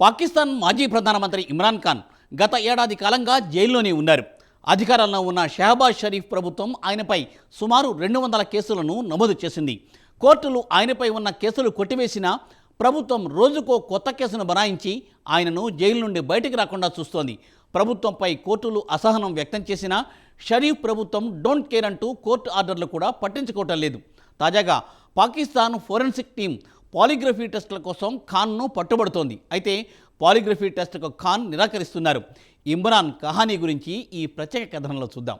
పాకిస్తాన్ మాజీ ప్రధానమంత్రి ఇమ్రాన్ ఖాన్ గత ఏడాది కాలంగా జైల్లోనే ఉన్నారు. అధికారంలో ఉన్న షహబాజ్ షరీఫ్ ప్రభుత్వం ఆయనపై సుమారు రెండు వందల కేసులను నమోదు చేసింది. కోర్టులు ఆయనపై ఉన్న కేసులు కొట్టివేసినా ప్రభుత్వం రోజుకో కొత్త కేసును బనాయించి ఆయనను జైలు నుండి బయటకు రాకుండా చూస్తోంది. ప్రభుత్వంపై కోర్టులు అసహనం వ్యక్తం చేసినా షరీఫ్ ప్రభుత్వం డోంట్ కేర్ అంటూ కోర్టు ఆర్డర్లు కూడా పట్టించుకోవటం లేదు. తాజాగా పాకిస్తాన్ ఫోరెన్సిక్ టీం పాలిగ్రఫీ టెస్టుల కోసం ఖాన్ను పట్టుబడుతోంది. అయితే పాలిగ్రఫీ టెస్టుకు ఖాన్ నిరాకరిస్తున్నారు. ఇమ్రాన్ కహానీ గురించి ఈ ప్రత్యేక కథనంలో చూద్దాం.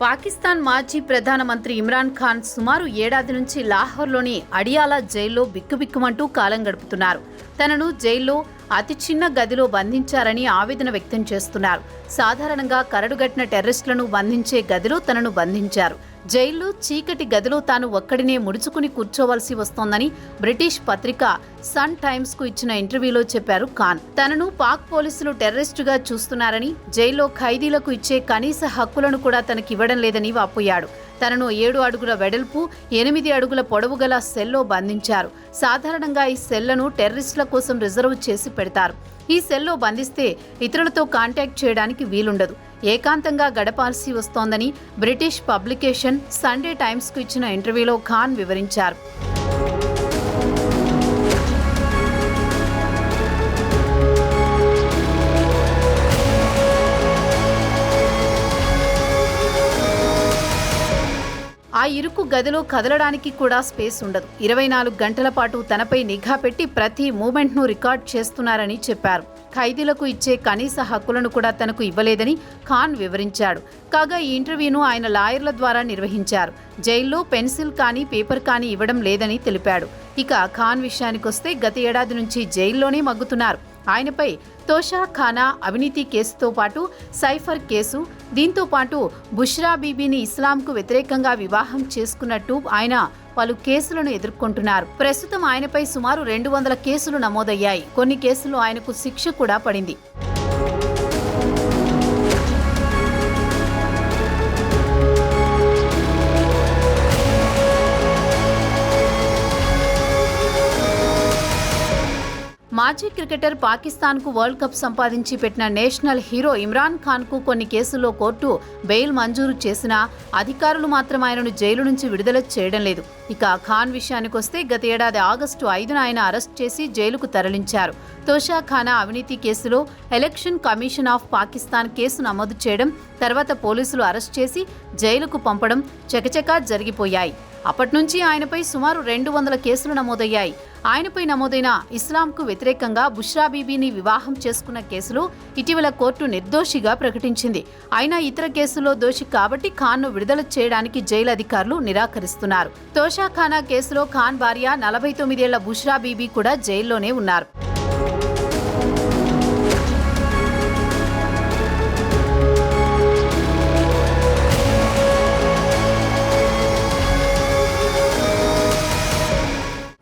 పాకిస్తాన్ మాజీ ప్రధానమంత్రి ఇమ్రాన్ ఖాన్ సుమారు ఏడాది నుంచి లాహోర్లోని అడియాలా జైల్లో బిక్కుబిక్కుమంటూ కాలం గడుపుతున్నారు. తనను జైల్లో అతి చిన్న గదిలో బంధించారని ఆవేదన వ్యక్తం చేస్తున్నారు. సాధారణంగా కరడుగట్టిన టెర్రరిస్టులను బంధించే గదిలో తనను బంధించారు. జైల్లో చీకటి గదిలో తాను ఒక్కడినే ముడుచుకుని కూర్చోవలసి వస్తోందని బ్రిటిష్ పత్రిక సన్ టైమ్స్కు ఇచ్చిన ఇంటర్వ్యూలో చెప్పారు ఖాన్. తనను పాక్ పోలీసులు టెర్రరిస్టుగా చూస్తున్నారని జైల్లో ఖైదీలకు ఇచ్చే కనీస హక్కులను కూడా తనకివ్వడం లేదని వాపోయాడు. తనను ఏడు అడుగుల వెడల్పు ఎనిమిది అడుగుల పొడవు గల సెల్లో బంధించారు. సాధారణంగా ఈ సెల్లను టెర్రరిస్టుల కోసం రిజర్వ్ చేసి పెడతారు. ఈ సెల్లో బంధిస్తే ఇతరులతో కాంటాక్ట్ చేయడానికి వీలుండదు. ఏకాంతంగా గడపాల్సి వస్తోందని బ్రిటిష్ పబ్లికేషన్ సండే టైమ్స్కు ఇచ్చిన ఇంటర్వ్యూలో ఖాన్ వివరించారు. ఇరుకు గదిలో కదలడానికి కూడా స్పేస్ ఉండదు. ఇరవై నాలుగు గంటల పాటు తనపై నిఘా పెట్టి ప్రతి మూమెంట్ను రికార్డ్ చేస్తున్నారని చెప్పారు. ఖైదీలకు ఇచ్చే కనీస హక్కులను కూడా తనకు ఇవ్వలేదని ఖాన్ వివరించాడు. కాగా ఈ ఇంటర్వ్యూను ఆయన లాయర్ల ద్వారా నిర్వహించారు. జైల్లో పెన్సిల్ కానీ పేపర్ కానీ ఇవ్వడం లేదని తెలిపాడు. ఇక ఖాన్ విషయానికొస్తే గత ఏడాది నుంచి జైల్లోనే మగ్గుతున్నారు. ఆయనపై తోషా ఖానా అవినీతి కేసుతో పాటు సైఫర్ కేసు దీంతో పాటు బుష్రా బీబీని ఇస్లాంకు వ్యతిరేకంగా వివాహం చేసుకున్నట్టు ఆయన పలు కేసులను ఎదుర్కొంటున్నారు. ప్రస్తుతం ఆయనపై సుమారు రెండు వందల కేసులు నమోదయ్యాయి. కొన్ని కేసులు ఆయనకు శిక్ష కూడా పడింది. మాజీ క్రికెటర్ పాకిస్తాన్కు వరల్డ్ కప్ సంపాదించి పెట్టిన నేషనల్ హీరో ఇమ్రాన్ ఖాన్కు కొన్ని కేసుల్లో కోర్టు బెయిల్ మంజూరు చేసినా అధికారులు మాత్రం ఆయనను జైలు నుంచి విడుదల చేయడం లేదు. ఇక ఖాన్ విషయానికొస్తే గత ఏడాది ఆగస్టు ఐదున ఆయన అరెస్ట్ చేసి జైలుకు తరలించారు. తోషా ఖానా అవినీతి కేసులో election commission of Pakistan case నమోదు చేయడం తర్వాత పోలీసులు అరెస్ట్ చేసి జైలుకు పంపడం చకచకా జరిగిపోయాయి. అప్పటి నుంచి ఆయనపై సుమారు రెండు వందల కేసులు నమోదయ్యాయి. ఆయనపై నమోదైన ఇస్లాంకు వ్యతిరేకంగా బుష్రా బీబీని వివాహం చేసుకున్న కేసులు ఇటీవల కోర్టు నిర్దోషిగా ప్రకటించింది. అయినా ఇతర కేసుల్లో దోషి కాబట్టి ఖాన్ను విడుదల చేయడానికి జైలు అధికారులు నిరాకరిస్తున్నారు. తోషా ఖానా కేసులో ఖాన్ భార్య నలభై తొమ్మిదేళ్ళ బుష్రా బీబీ కూడా జైల్లోనే ఉన్నారు.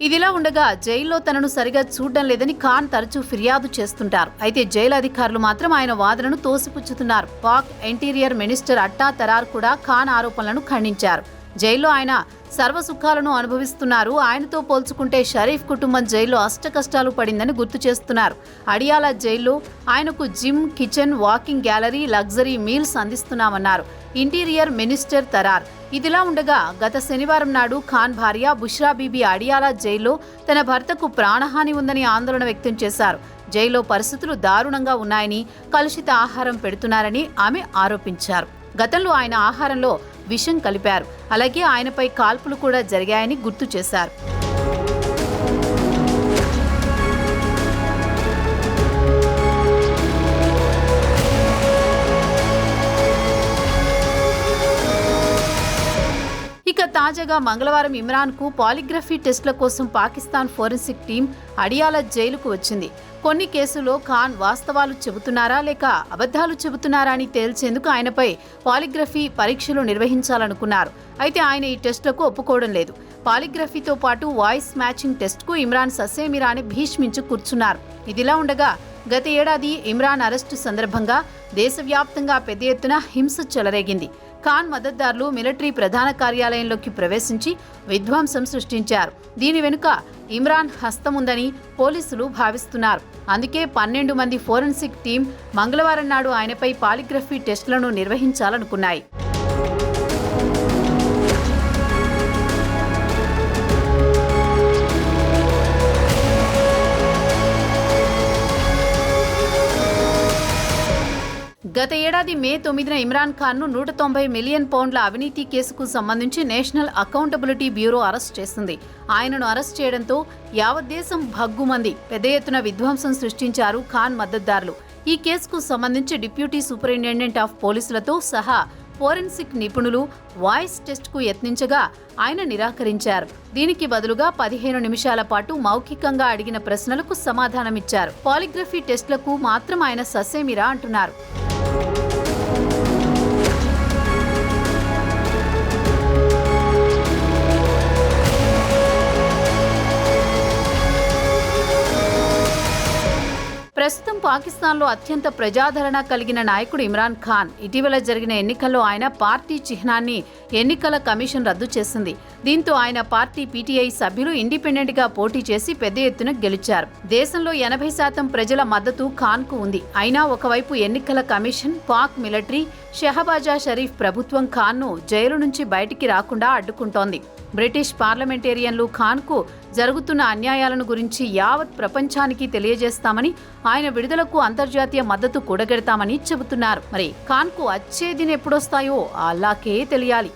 ఇదిలా ఉండగా జైల్లో తనను సరిగా చూడడం లేదని ఖాన్ తరచూ ఫిర్యాదు చేస్తుంటారు. అయితే జైలు అధికారులు మాత్రం ఆయన వాదనను తోసిపుచ్చుతున్నారు. పాక్ ఇంటీరియర్ మినిస్టర్ అట్టా తరార్ కూడా ఖాన్ ఆరోపణలను ఖండించారు. జైల్లో ఆయన సర్వ సుఖాలను అనుభవిస్తున్నారు. ఆయనతో పోల్చుకుంటే షరీఫ్ కుటుంబం జైల్లో అష్టకష్టాలు పడిందని గుర్తు చేస్తున్నారు. అడియాలా జైల్లో ఆయనకు gym kitchen walking gallery luxury meals అందిస్తున్నామన్నారు. Interior minister Tarar. ఇదిలా ఉండగా గత శనివారం నాడు ఖాన్ భార్య బుష్రా బీబీ అడియాలా జైల్లో తన భర్తకు ప్రాణహాని ఉందని ఆందోళన వ్యక్తం చేశారు. జైల్లో పరిస్థితులు దారుణంగా ఉన్నాయని కలుషిత ఆహారం పెడుతున్నారని ఆమె ఆరోపించారు. గతంలో ఆయన ఆహారంలో విషం కలిపారు. అలాగే ఆయనపై కాల్పులు కూడా జరిగాయని గుర్తు చేశారు. తాజాగా మంగళవారం ఇమ్రాన్కు పాలిగ్రఫీ టెస్టుల కోసం పాకిస్తాన్ ఫోరెన్సిక్ టీం అడియాల జైలుకు వచ్చింది. కొన్ని కేసుల్లో ఖాన్ వాస్తవాలు చెబుతున్నారా లేక అబద్ధాలు చెబుతున్నారా అని తేల్చేందుకు ఆయనపై పాలిగ్రఫీ పరీక్షలు నిర్వహించాలనుకున్నారు. అయితే ఆయన ఈ టెస్టులకు ఒప్పుకోవడం లేదు. పాలిగ్రఫీతో పాటు వాయిస్ మ్యాచింగ్ టెస్ట్కు ఇమ్రాన్ ససేమిరాని భీష్మించి కూర్చున్నారు. ఇదిలా ఉండగా గత ఏడాది ఇమ్రాన్ అరెస్టు సందర్భంగా దేశవ్యాప్తంగా పెద్ద ఎత్తున హింస చెలరేగింది. ఖాన్ మద్దతుదారులు మిలిటరీ ప్రధాన కార్యాలయంలోకి ప్రవేశించి విధ్వంసం సృష్టించారు. దీని వెనుక ఇమ్రాన్ హస్తముందని పోలీసులు భావిస్తున్నారు. అందుకే పన్నెండు మంది ఫోరెన్సిక్ టీం మంగళవారం నాడు ఆయనపై పాలిగ్రఫీ టెస్టులను నిర్వహించాలనుకున్నాయి. గత ఏడాది మే తొమ్మిదిన ఇమ్రాన్ ఖాన్ను నూట తొంభై మిలియన్ పౌండ్ల అవినీతి కేసుకు సంబంధించి నేషనల్ అకౌంటబిలిటీ బ్యూరో అరెస్ట్ చేసింది. ఆయనను అరెస్ట్ చేయడంతో యావత్ దేశం భగ్గుమంది. పెద్ద ఎత్తున విధ్వంసం సృష్టించారు ఖాన్ మద్దతుదారులు. ఈ కేసుకు సంబంధించి డిప్యూటీ సూపరింటెండెంట్ ఆఫ్ పోలీసులతో సహా ఫోరెన్సిక్ నిపుణులు వాయిస్ టెస్ట్కు యత్నించగా ఆయన నిరాకరించారు. దీనికి బదులుగా పదిహేను నిమిషాల పాటు మౌఖికంగా అడిగిన ప్రశ్నలకు సమాధానమిచ్చారు. పాలిగ్రఫీ టెస్టులకు మాత్రం ఆయన ససేమిరా అంటున్నారు. Дякую. ప్రస్తుతం పాకిస్తాన్లో అత్యంత ప్రజాదరణ కలిగిన నాయకుడు ఇమ్రాన్ ఖాన్. ఇటీవల జరిగిన ఎన్నికల్లో ఆయన పార్టీ చిహ్నాన్ని ఎన్నికల కమిషన్ రద్దు చేసింది. దీంతో ఆయన పార్టీ పీటీఐ సభ్యులు ఇండిపెండెంట్గా పోటీ చేసి పెద్ద ఎత్తున గెలిచారు. దేశంలో ఎనభై శాతం ప్రజల మద్దతు ఖాన్కు ఉంది. అయినా ఒకవైపు ఎన్నికల కమిషన్ పాక్ మిలిటరీ షెహబాజా షరీఫ్ ప్రభుత్వం ఖాన్ను జైలు నుంచి బయటికి రాకుండా అడ్డుకుంటోంది. బ్రిటిష్ పార్లమెంటేరియన్లు ఖాన్కు జరుగుతున్న అన్యాయాలను గురించి యావత్ ప్రపంచానికి తెలియజేస్తామని ఆయన విడుదలకు అంతర్జాతీయ మద్దతు కూడగెడతామని చెబుతున్నారు. మరి ఖాన్కు అచ్చేదిన ఎప్పుడొస్తాయో అలాకే తెలియాలి.